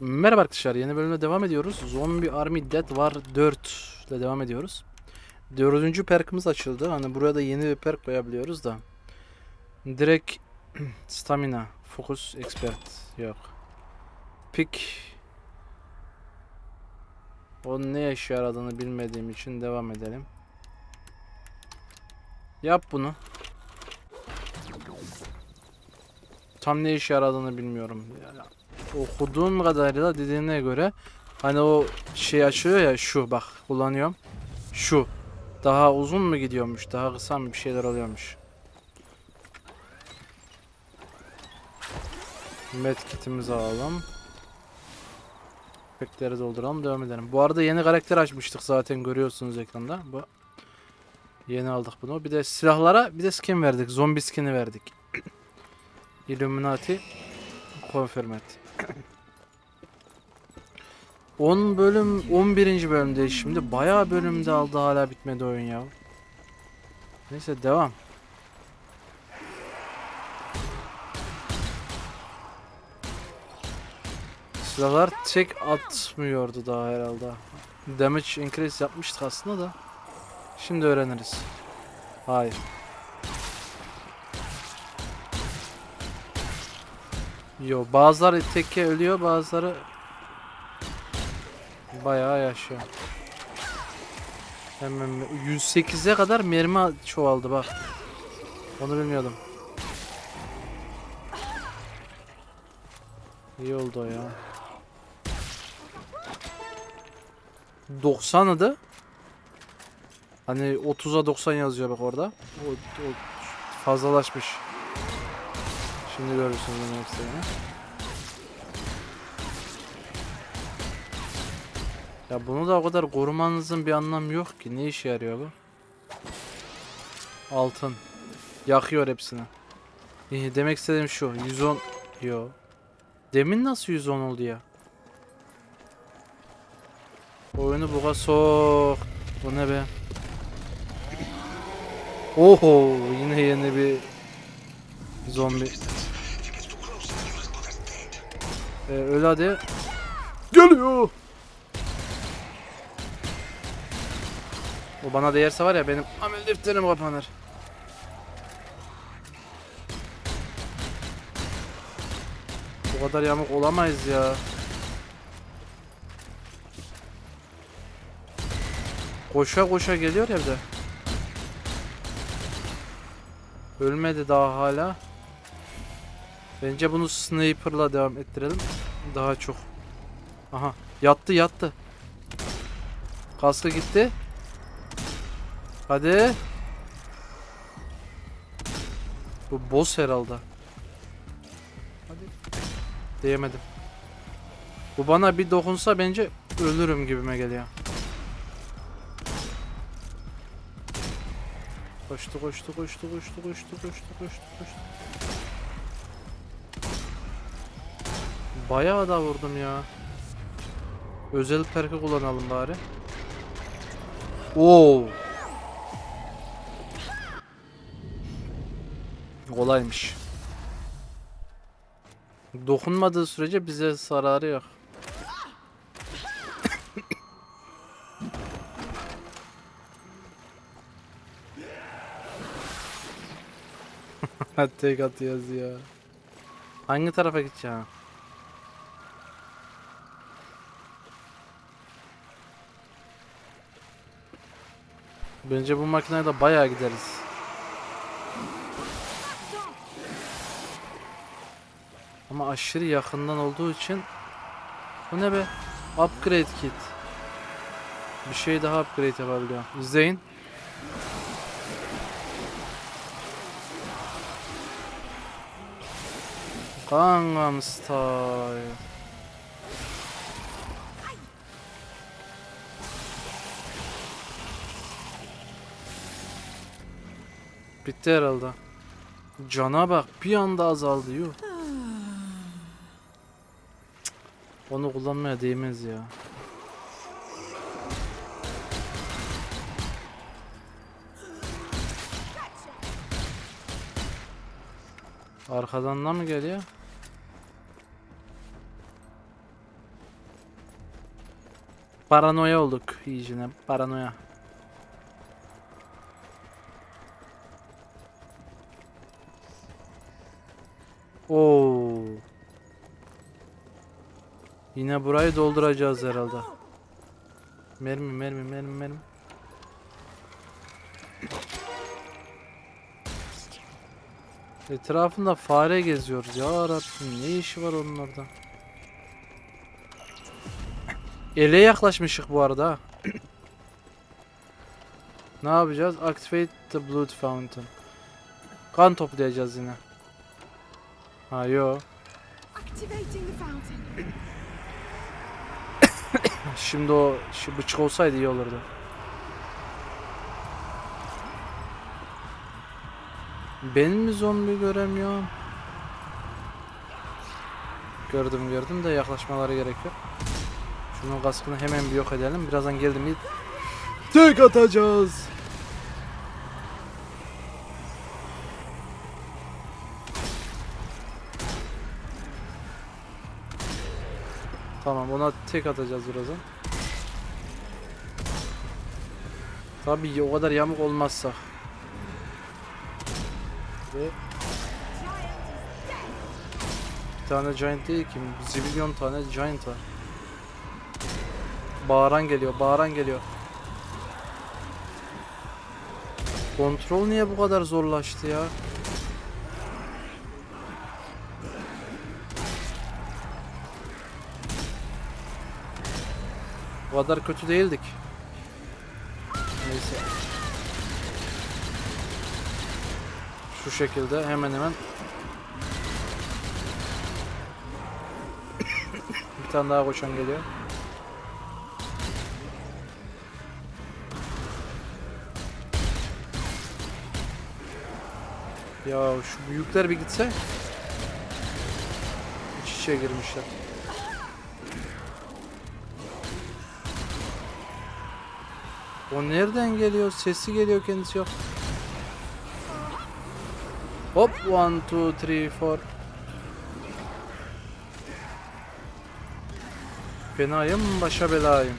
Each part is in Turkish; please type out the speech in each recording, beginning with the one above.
Merhaba arkadaşlar yeni bölümde devam ediyoruz. Zombie Army Dead War 4 ile devam ediyoruz. Dördüncü perkimiz açıldı. Hani buraya da yeni bir perk koyabiliyoruz da. Direkt stamina, focus, expert yok. Pick. Onun ne işe yaradığını bilmediğim için devam edelim. Yap bunu. Tam ne işe yaradığını bilmiyorum. Yani okuduğum kadarıyla dediğine göre hani o şey açıyor ya şu bak kullanıyorum. Şu. Daha uzun mu gidiyormuş? Daha kısa mı bir şeyler oluyormuş. Medkit'imizi alalım. Pekleri dolduralım devam edelim. Bu arada yeni karakter açmıştık zaten görüyorsunuz ekranda. Bu Yeni aldık bunu. Bir de silahlara bir de skin verdik. Zombi skin'i verdik. Illuminati Confirm et. 10 bölüm 11. bölümdeyiz şimdi. Bayağı bölümde aldı hala bitmedi oyun ya. Neyse devam. Silahlar tek atmıyordu daha herhalde. Damage increase yapmıştık aslında da. Şimdi öğreniriz. Hayır. Yo bazıları tekke ölüyor bazıları bayağı yaşıyor. Hemen 108'e kadar mermi çoğaldı bak. Onu bilmiyordum. İyi oldu ya. 90 adı. Hani 30'a 90 yazıyor bak orada. O, o fazlalaşmış. Şimdi görürsün demek istediğimi. Ya bunu da o kadar korumanızın bir anlamı yok ki. Ne işe yarıyor bu? Altın. Yakıyor hepsini. İyi, demek istediğim şu. 110. Yo. Demin nasıl 110 oldu ya? Oyunu buga sok. Bu ne be? Oho yine yeni bir zombi. Ee, öyle hadi. Geliyor. O bana değerse var ya benim amel defterim kapanır. Bu kadar yamuk olamayız ya. Koşa koşa geliyor ya bir de. Ölmedi daha hala. Bence bunu sniper'la devam ettirelim. Daha çok. Aha yattı yattı. Kaskı gitti. Hadi. Bu boss herhalde. Hadi. Diyemedim. Bu bana bir dokunsa bence ölürüm gibime geliyor. Koştu koştu koştu koştu koştu koştu koştu koştu. Bayağı da vurdum ya. Özel perki kullanalım bari. Oo. Kolaymış. Dokunmadığı sürece bize zararı yok. Tek atıyoruz ya. Hangi tarafa gideceğim? Bence bu makineyle bayağı gideriz. Ama aşırı yakından olduğu için Bu ne be? Upgrade kit. Bir şey daha upgrade yapabiliyor. İzleyin. Gangnam Style. Bitti herhalde. Cana bak bir anda azaldı yuh. Onu kullanmaya değmez ya. Arkadan da mı geliyor? Paranoya olduk iyicine. Paranoya. Oo. Yine burayı dolduracağız herhalde. Mermi mermi mermi mermi. Etrafında fare geziyoruz. Ya Rabbim ne işi var onun orada? Ele yaklaşmışık bu arada. ne yapacağız? Activate the blood fountain. Kan toplayacağız yine. Ha yo. Şimdi o şu bıçak olsaydı iyi olurdu. Ben mi zombi göremiyorum? Gördüm gördüm de yaklaşmaları gerekiyor. Şunun kaskını hemen bir yok edelim. Birazdan geldim tek atacağız. Tamam ona tek atacağız birazdan. Tabii o kadar yamuk olmazsa. Ve bir tane giant değil ki zibilyon tane giant var. Bağıran geliyor, bağıran geliyor. Kontrol niye bu kadar zorlaştı ya? Bu kadar kötü değildik. Neyse. Şu şekilde hemen hemen bir tane daha koşan geliyor. Ya şu büyükler bir gitse iç içe girmişler. O nereden geliyor? Sesi geliyor kendisi yok. Hop 1 2 3 4 Fenayım başa belayım.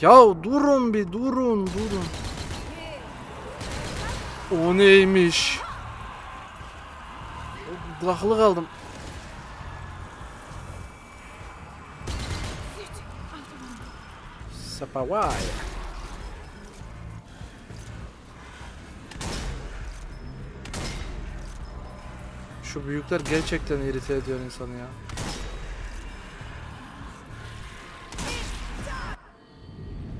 Ya durun bir durun durun. O neymiş? Kulaklık aldım. Sapaway. Şu büyükler gerçekten irite ediyor insanı ya.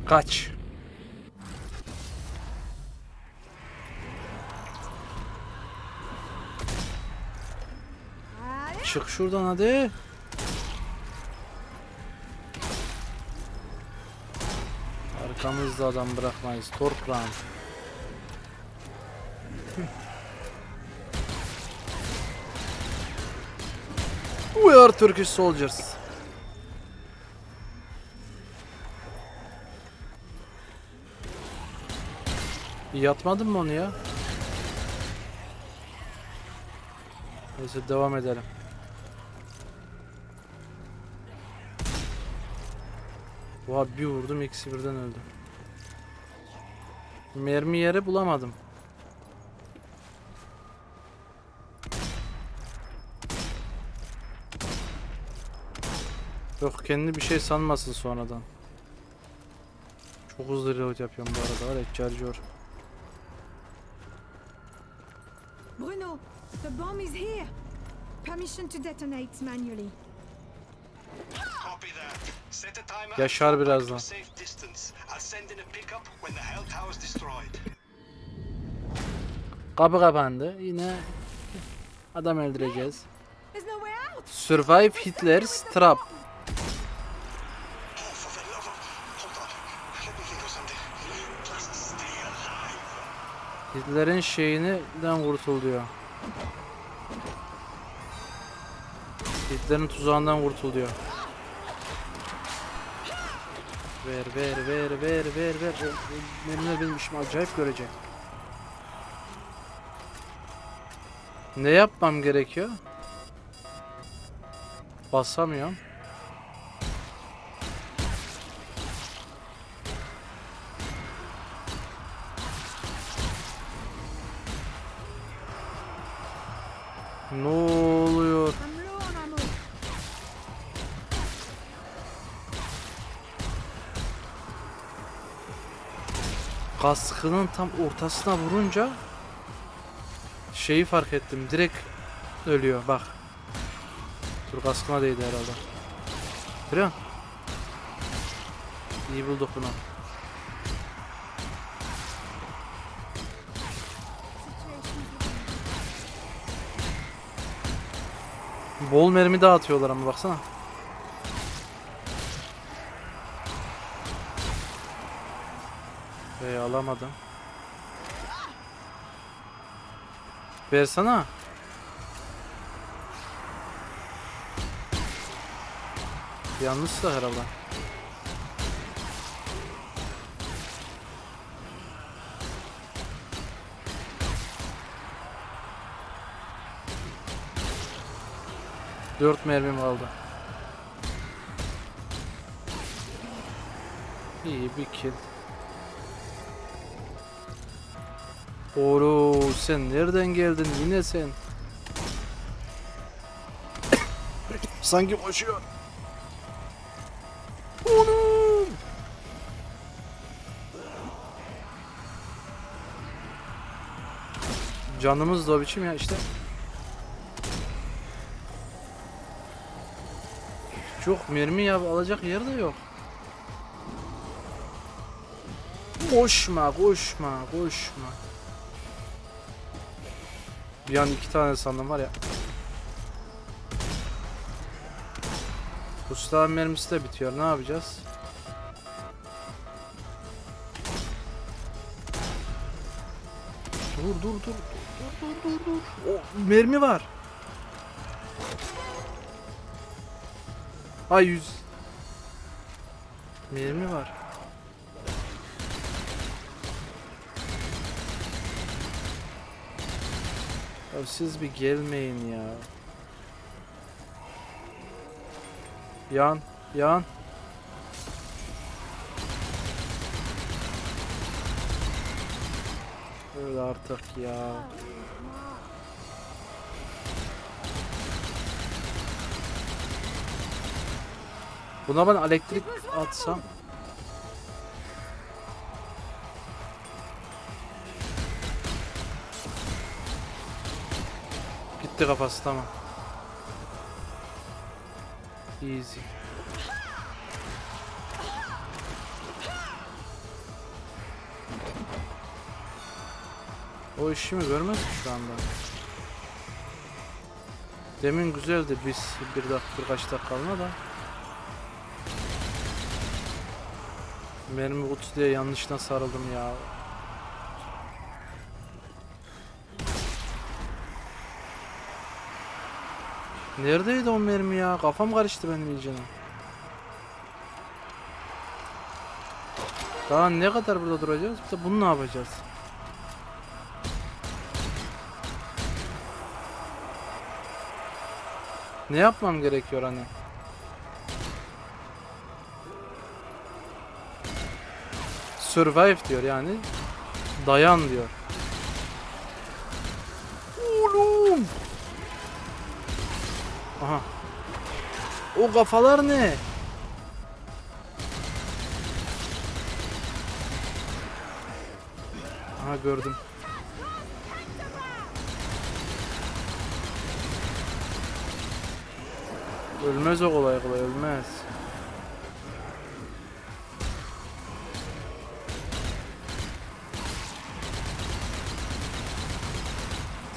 Kaç. Çık şuradan hadi. Arkamızda adam bırakmayız. Torpran. We are Turkish soldiers. Yatmadın mı onu ya? Neyse devam edelim. Oha bir vurdum ikisi birden öldü. Mermi yeri bulamadım. Yok kendi bir şey sanmasın sonradan. Çok hızlı reload yapıyorum bu arada var charger. Bruno, the bomb is here. Permission to detonate manually. Tower's destroyed. Kapı kapandı. Yine adam öldüreceğiz. There's no way out. Survive Hitler's Trap. Oh, for the love of... Hold Ver ver ver ver ver ver. Benimle benim acayip görecek. Ne yapmam gerekiyor? Basamıyorum. Kaskının tam ortasına vurunca şeyi fark ettim. Direkt ölüyor bak. Dur kaskına değdi herhalde. Görüyor musun? İyi bulduk bunu. Bol mermi dağıtıyorlar ama baksana. Alamadım. Versana. Yanlışsa herhalde. Dört mermim kaldı. İyi bir kill. Oru sen nereden geldin yine sen? Sanki koşuyor. Oğlum. Canımız da biçim ya işte. Çok mermi ya alacak yer de yok. Koşma, koşma, koşma. Bir an iki tane sandım var ya. Usta mermisi de bitiyor. Ne yapacağız? Dur dur dur. Dur dur dur dur. O mermi var. Ay yüz. Mermi var. Ya siz bir gelmeyin ya. Yan, yan. Öyle artık ya. Buna ben elektrik atsam. Gitti kafası tamam. Easy. O işimi görmez ki şu anda. Demin güzeldi biz bir dakika birkaç dakikalığına da. Mermi kutusu diye yanlıştan sarıldım ya. Neredeydi o mermi ya? Kafam karıştı benim iyicene. Daha ne kadar burada duracağız? De bunu ne yapacağız? Ne yapmam gerekiyor hani? Survive diyor yani. Dayan diyor. Aha. O kafalar ne? Aha gördüm. Ölmez o kolay kolay ölmez.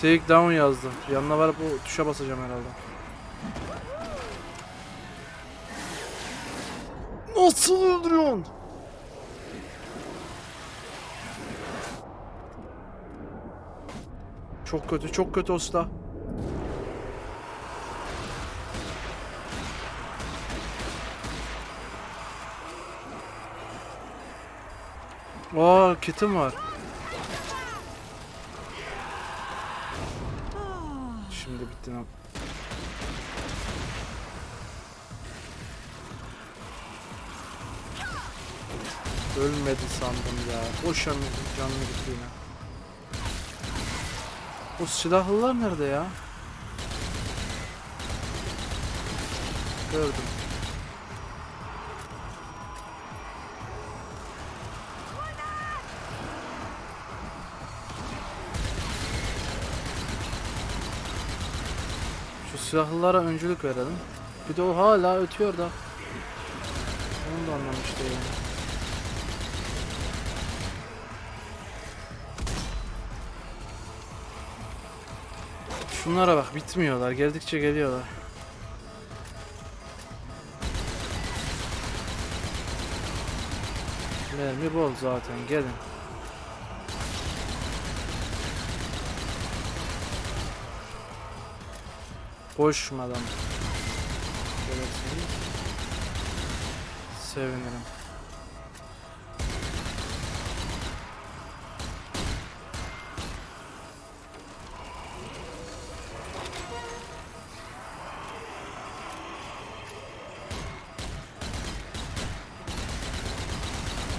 Take down yazdım. Yanına varıp o tuşa basacağım herhalde. Nasıl öldürüyorsun? Çok kötü, çok kötü usta. Aa, kitim var. Şimdi bittin abi. Ölmedi sandım ya. Boşa mı canlı gitti yine. O silahlılar nerede ya? Gördüm. Şu silahlılara öncülük verelim. Bir de o hala ötüyor da. Onu da anlamış değilim. Şunlara bak bitmiyorlar. Geldikçe geliyorlar. Mermi bol zaten. Gelin. Koşmadan. Sevinirim.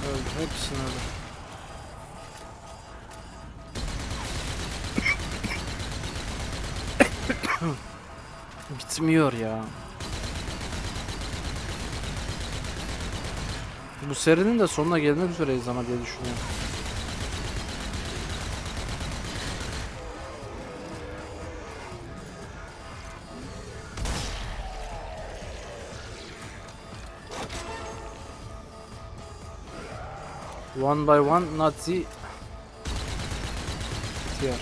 Öldü. Hepsini öldü. Bitmiyor ya. Bu serinin de sonuna gelmek üzereyiz ama diye düşünüyorum. One by one Nazi bitiyor.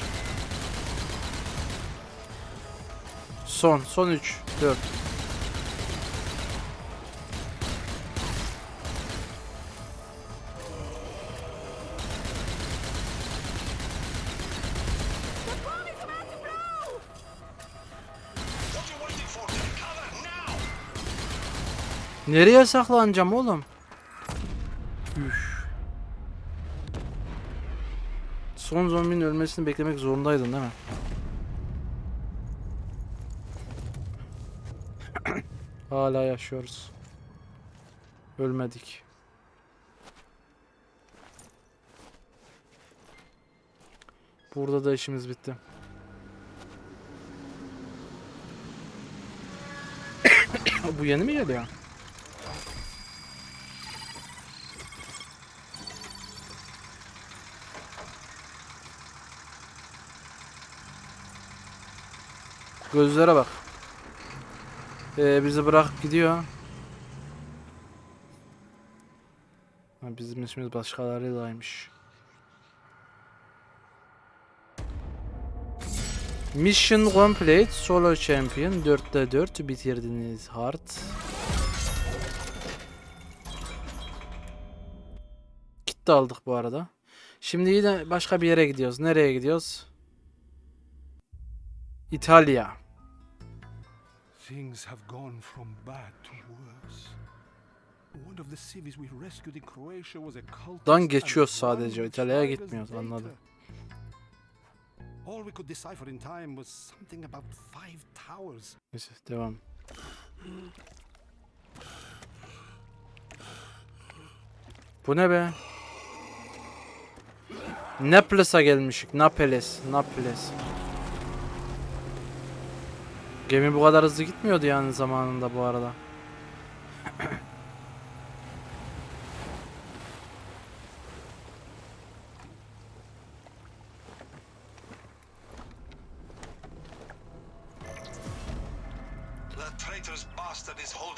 Son, son 3, 4. What are you waiting for? Take cover now! Nereye saklanacağım oğlum? Son zombinin ölmesini beklemek zorundaydın değil mi? Hala yaşıyoruz. Ölmedik. Burada da işimiz bitti. Bu yeni mi geliyor? Gözlere bak. Ee, bizi bırakıp gidiyor. Ha, bizim işimiz başkalarıylaymış. Mission complete. Solo champion. 4'te 4 bitirdiniz. Hard. Kit de aldık bu arada. Şimdi yine başka bir yere gidiyoruz. Nereye gidiyoruz? İtalya. Things have gone from bad to worse. One of the cities we rescued in Croatia was a cultist Dan one sadece, İtalya'ya gitmiyoruz, anladım. All we could decipher in time was something about five towers. Neyse devam. Bu ne be? Naples'a gelmişik. Napeles. Naples. Gemi bu kadar hızlı gitmiyordu yani zamanında bu arada. That traitorous bastard is holed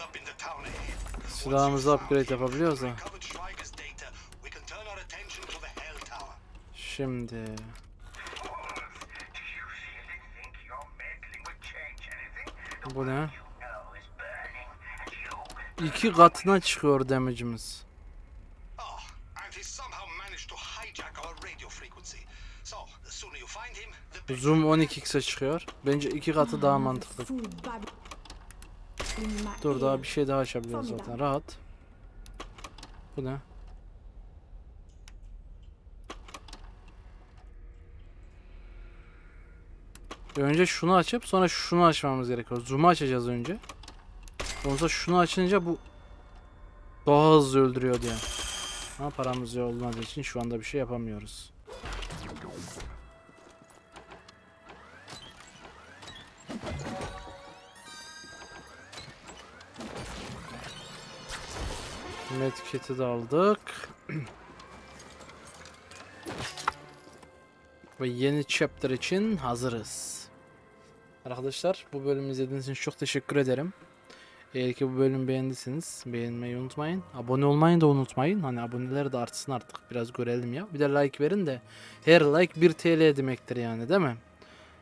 sooner you find him, the better. Zoom 12x'e çıkıyor. Bence iki katı daha mantıklı. Dur daha bir şey daha açabiliyoruz zaten. Rahat. Bu ne? Önce şunu açıp sonra şunu açmamız gerekiyor. Zoom'u açacağız önce. Ondan şunu açınca bu daha hızlı öldürüyor diye. Ama paramız olmadığı için şu anda bir şey yapamıyoruz. Medkit'i de aldık. Ve yeni chapter için hazırız. Arkadaşlar bu bölümü izlediğiniz için çok teşekkür ederim. Eğer ki bu bölümü beğendiyseniz beğenmeyi unutmayın. Abone olmayı da unutmayın. Hani aboneler de artsın artık biraz görelim ya. Bir de like verin de her like 1 TL demektir yani değil mi?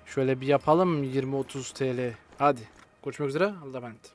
Şöyle bir yapalım 20-30 TL. Hadi. Görüşmek üzere. Allah'a emanet.